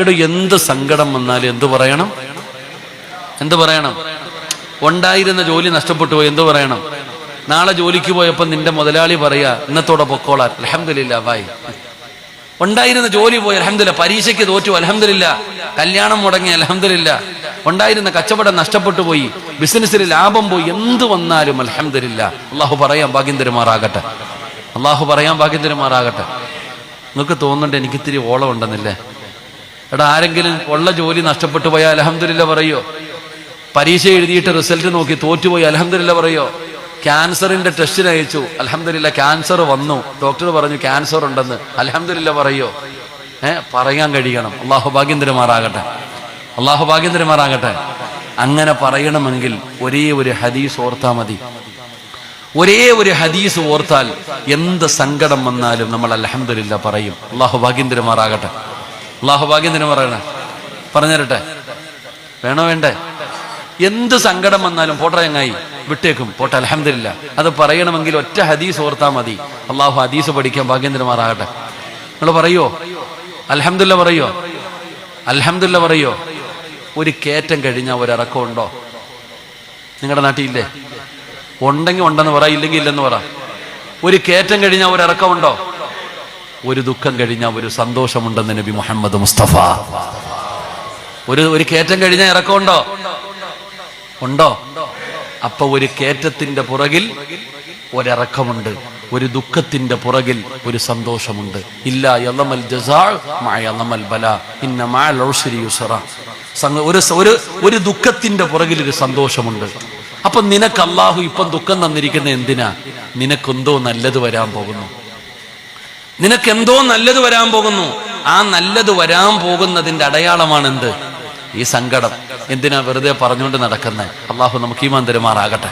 എടോ എന്ത് സങ്കടം വന്നാലും എന്ത് പറയണം? എന്തു പറയണം? ഉണ്ടായിരുന്ന ജോലി നഷ്ടപ്പെട്ടു പോയി എന്തു പറയണം? നാളെ ജോലിക്ക് പോയപ്പോൾ നിന്റെ മുതലാളി പറയാ ഇന്നത്തോടെ പൊക്കോളാൻ അലഹമില്ല ബായ് ഉണ്ടായിരുന്ന ജോലി പോയി അലഹമില്ല പരീക്ഷയ്ക്ക് തോറ്റു അലഹമില്ല കല്യാണം മുടങ്ങി അലഹമില്ല ഉണ്ടായിരുന്ന കച്ചവടം നഷ്ടപ്പെട്ടു പോയി ബിസിനസ്സിൽ ലാഭം പോയി എന്ത് വന്നാലും അലഹമില്ല അള്ളാഹു പറയാൻ ഭാഗ്യം തരുമാറാകട്ടെ. അള്ളാഹു പറയാൻ ഭാഗ്യം തരുമാറാകട്ടെ. നിങ്ങൾക്ക് തോന്നുന്നുണ്ട് എനിക്ക് ഇത്തിരി ഓളം ഉണ്ടെന്നില്ലേ? എടാ ആരെങ്കിലും ഉള്ള ജോലി നഷ്ടപ്പെട്ടു പോയാൽ അലഹമില്ല പറയോ? പരീക്ഷ എഴുതിയിട്ട് റിസൾട്ട് നോക്കി തോറ്റുപോയി അലഹമില്ല പറയോ? ക്യാൻസറിന്റെ ടെസ്റ്റിന് അയച്ചു. അലഹമില്ല ക്യാൻസർ വന്നു. ഡോക്ടർ പറഞ്ഞു ക്യാൻസർ ഉണ്ടെന്ന്. അലഹമില്ല പറയോ? ഏ പറയാൻ കഴിയണം. അള്ളാഹു ഭാഗ്യന്തരമാറാകട്ടെ. അള്ളാഹു ഭാഗ്യന്തരമാറാകട്ടെ. അങ്ങനെ പറയണമെങ്കിൽ ഒരേ ഒരു ഹദീസ് ഓർത്താ മതി. ഒരേ ഒരു ഹദീസ് ഓർത്താൽ എന്ത് സങ്കടം വന്നാലും നമ്മൾ അലഹമില്ല പറയും. അള്ളാഹു ഭാഗ്യം തരുമാറാകട്ടെ തന്നെ പറയണേ. പറഞ്ഞുതരട്ടെ. വേണോ വേണ്ടേ? എന്ത് സങ്കടം വന്നാലും പോട്ടെ ചങ്ങായി. വിട്ടേക്കും. പോട്ടെ അലഹമില്ല അത് പറയണമെങ്കിൽ ഒറ്റ ഹദീസ് ഓർത്താ മതി. അള്ളാഹു ഹദീസ് പഠിക്കാൻ ഭാഗ്യം തരുമാറാകട്ടെ നിങ്ങൾ പറയോ? അലഹമില്ല പറയോ? അലഹമില്ല പറയോ? ഒരു കയറ്റം കഴിഞ്ഞാൽ ഒരിറക്കം ഉണ്ടോ? നിങ്ങളുടെ നാട്ടിലില്ലേ? ഉണ്ടെങ്കിൽ ഉണ്ടെന്ന് പറ ഇല്ലെങ്കിൽ ഇല്ലെന്ന് പറ. ഒരു കയറ്റം കഴിഞ്ഞാൽ ഒരു ഇറക്കമുണ്ടോ ഒരു ദുഃഖം കഴിഞ്ഞാൽ ഒരു സന്തോഷമുണ്ടെന്ന് നബി മുഹമ്മദ് മുസ്തഫ. ഒരു ഒരു കയറ്റം കഴിഞ്ഞാൽ ഇറക്കമുണ്ടോ? ഉണ്ടോ? അപ്പൊ ഒരു കയറ്റത്തിന്റെ പുറകിൽ ഒരിറക്കമുണ്ട്. ഒരു ദുഃഖത്തിന്റെ പുറകിൽ ഒരു സന്തോഷമുണ്ട്. ഇല്ല യലമൽ മഅ ബല ഇന്ന സംഗ- ഒരു ഒരു ഒരു ദുഃഖത്തിന്റെ പുറകിൽ ഒരു സന്തോഷമുണ്ട്. അപ്പൊ നിനക്ക് അള്ളാഹു ഇപ്പം ദുഃഖം തന്നിരിക്കുന്ന എന്തിനാ? നിനക്കെന്തോ നല്ലത് വരാൻ പോകുന്നു. നിനക്ക് എന്തോ നല്ലത് വരാൻ പോകുന്നു. ആ നല്ലത് വരാൻ പോകുന്നതിന്റെ അടയാളമാണ് എന്ത് ഈ സങ്കടം. എന്തിനാ വെറുതെ പറഞ്ഞുകൊണ്ട് നടക്കുന്നത് അള്ളാഹു നമുക്ക് ഈ മന്ദിരമാറാകട്ടെ